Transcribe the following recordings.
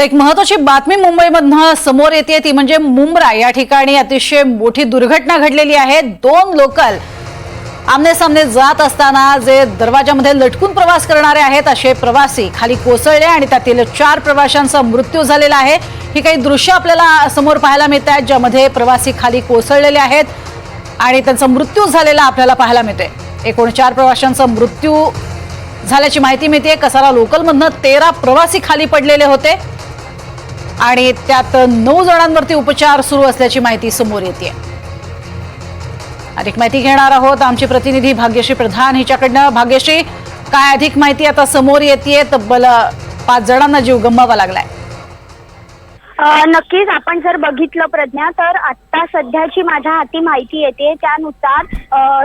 तर एक महत्वाची बातमी मुंबईमधनं समोर येते ती म्हणजे मुंब्रा. या ठिकाणी अतिशय मोठी दुर्घटना घडलेली आहे. दोन लोकल आमने सामने जात असताना जे दरवाजामध्ये लटकून प्रवास करणारे आहेत असे प्रवासी खाली कोसळले आणि त्यातील चार प्रवाशांचा मृत्यू झालेला आहे. ही काही दृश्य आपल्याला समोर पाहायला मिळत आहेत ज्यामध्ये प्रवासी खाली कोसळलेले आहेत आणि त्यांचा मृत्यू झालेला आपल्याला पाहायला मिळतोय. एकूण चार प्रवाशांचा मृत्यू झाल्याची माहिती मिळते कसारा लोकलमधनं तेरा प्रवासी खाली पडलेले होते. आणि त्यात नऊ जणांवरती उपचार सुरू असल्याची माहिती समोर येते. अधिक माहिती घेणार आहोत आमची प्रतिनिधी भाग्यश्री प्रधान हिच्याकडनं. भाग्यश्री काय अधिक माहिती आता समोर येते तब्बल पाच जणांना जीव गमवावा लागलाय. नक्कीच. आपण जर बघितलं प्रज्ञा तर आता सध्याची माझ्या हाती माहिती येते. त्यानुसार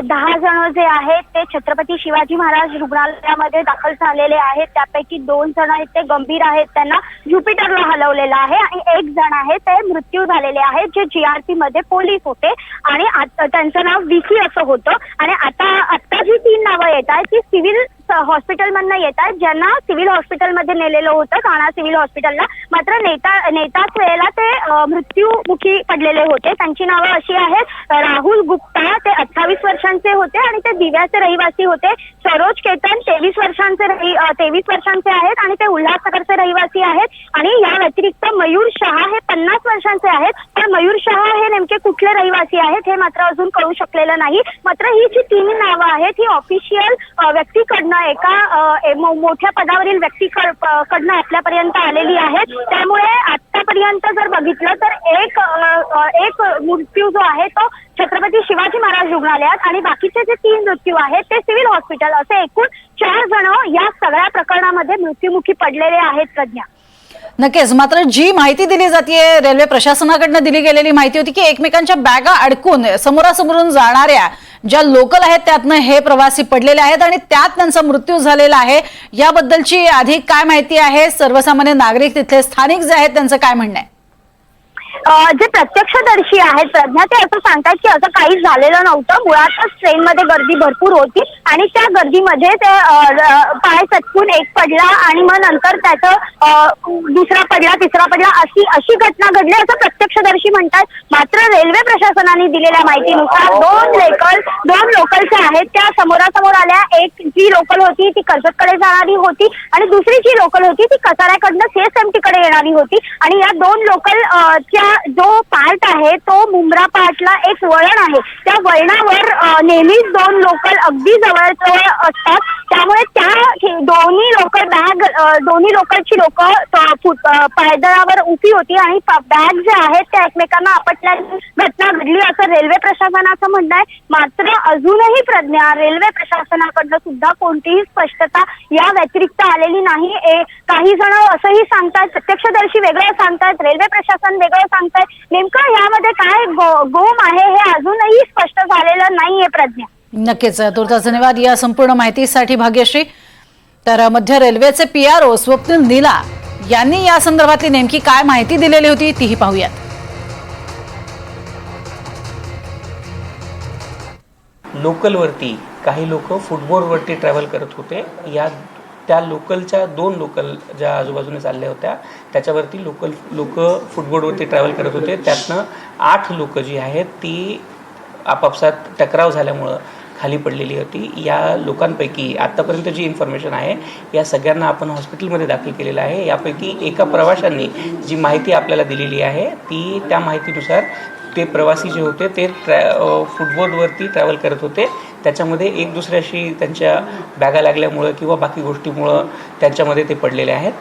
दहा जण जे आहेत ते छत्रपती शिवाजी महाराज रुग्णालयामध्ये दाखल झालेले आहेत. त्यापैकी दोन जण आहेत ते गंभीर आहेत. त्यांना ज्युपिटरला हलवलेलं आहे आणि एक जण आहे ते मृत्यू झालेले आहेत जे जीआरपी मध्ये पोलीस होते. आणि त्यांचं नाव विकी असं होतं. आणि आता आता जी तीन नावं येत आहेत ती सिव्हिल हॉस्पिटलमधनं येत आहेत ज्यांना सिव्हिल हॉस्पिटलमध्ये नेलेलं होतं काणा सिव्हिल हॉस्पिटलला मात्र नेता नेताच वेळेला ते मृत्यूमुखी पडलेले होते. त्यांची नावं अशी आहेत. राहुल गुप्ता ते अठ्ठावीस वर्षांचे होते आणि ते दिव्याचे रहिवासी होते. सरोज केतन तेवीस वर्षांचे तेवीस वर्षांचे आहेत आणि ते उल्हासनगरचे रहिवासी आहेत. आणि या व्यतिरिक्त मयूर शहा हे पन्नास वर्षांचे आहेत. पण मयूर शहा हे नेमके कुठले रहिवासी आहेत हे मात्र अजून कळू शकलेलं नाही. मात्र ही जी तीन नावं आहेत ही ऑफिशियल व्यक्तीकडनं एका मोठ्या पदावरील व्यक्तीकडनं आपल्यापर्यंत आलेली आहेत. त्यामुळे आतापर्यंत जर बघितलं तर एक एक मृत्यू जो आहे तो छत्रपती शिवाजी महाराज रुग्णालयात आणि बाकीचे जे तीन मृत्यू आहेत ते सिव्हिल हॉस्पिटल. असे एकूण चार जण या सगळ्या प्रकरणामध्ये मृत्युमुखी पडलेले आहेत प्रज्ञा. नक्कीच. मात्र जी माहिती दिली जाते रेल्वे प्रशासनाकडनं दिली गेलेली माहिती होती की एकमेकांच्या बॅगा अडकून समोरासमोरून जाणाऱ्या ज्या लोकल आहेत त्यातनं हे प्रवासी पडलेले आहेत आणि त्यात त्यांचा मृत्यू झालेला आहे. याबद्दलची अधिक काय माहिती आहे? सर्वसामान्य नागरिक तिथले स्थानिक जे आहेत त्यांचं काय म्हणणं आहे? जे प्रत्यक्षदर्शी आहेत प्रज्ञा ते असं सांगतात की असं काहीच झालेलं नव्हतं. मुळातच ट्रेनमध्ये गर्दी भरपूर होती आणि त्या गर्दीमध्ये ते पाय चटकून एक पडला आणि मग नंतर त्याचं दुसरा पडला तिसरा पडला अशी अशी घटना घडली असं प्रत्यक्षदर्शी म्हणतात. मात्र रेल्वे प्रशासनाने दिलेल्या माहितीनुसार दोन लोकल दोन लोकल ज्या आहेत. त्या समोरासमोर आल्या. एक जी लोकल होती ती कर्जतकडे जाणारी होती आणि दुसरी जी लोकल होती ती कसाऱ्याकडनं सीएसएमटी कडे येणारी होती. आणि या दोन लोकल च्या जो पार्ट आहे तो मुंब्रा पार्टला एक वळण आहे. त्या वळणावर नेहमीच दोन लोकल अगदी जवळजवळ असतात. त्यामुळे त्या दोन्ही लोकल बॅग दोन्ही लोकलची लोक पायदळावर उभी होती आणि बॅग जे आहेत त्या एकमेकांना आपटल्याची घटना घडली असं रेल्वे प्रशासनाचं म्हणणं आहे. मात्र अजूनही प्रज्ञा रेल्वे प्रशासनाकडनं सुद्धा कोणतीही स्पष्टता या व्यतिरिक्त आलेली नाही. काही जण असंही सांगतात प्रत्यक्षदर्शी वेगळं सांगतात रेल्वे प्रशासन वेगळं सांगतात नेमकं यामध्ये काय गोम आहे हे अजूनही स्पष्ट झालेलं नाहीये प्रज्ञा. नक्कीच तुर्तास धन्यवाद. या संपूर्ण माहितीसाठी भाग्यश्री तर मध्य रेल्वेचे P R O Swapnil Neela यांनी या संदर्भातली नेमकी काय माहिती दिलेली होती तीही पाहूयात. लोकलवरती काही लोक फुटबॉलवरती ट्रॅव्हल करत होते. या त्या लोकलच्या दोन लोकल ज्या आजूबाजूने चालल्या होत्या त्याच्यावरती लोकल लोक फुटबॉलवरती ट्रॅव्हल करत होते. त्यातनं आठ लोक जी आहेत ती आपापसात टकराव झाल्यामुळं खाली पडलेली होती. या लोकांपैकी आत्तापर्यंत जी इन्फॉर्मेशन आहे या सगळ्यांना आपण हॉस्पिटलमध्ये दाखल केलेलं आहे. यापैकी एका प्रवाशांनी जी माहिती आपल्याला दिलेली आहे ती त्या माहितीनुसार ते प्रवासी जे होते ते ट्रॅ फुटबॉलवरती ट्रॅव्हल करत होते. त्याच्यामध्ये एक दुसऱ्याशी त्यांच्या बॅगा लागल्यामुळं किंवा बाकी गोष्टीमुळं त्यांच्यामध्ये ते पडलेले आहेत.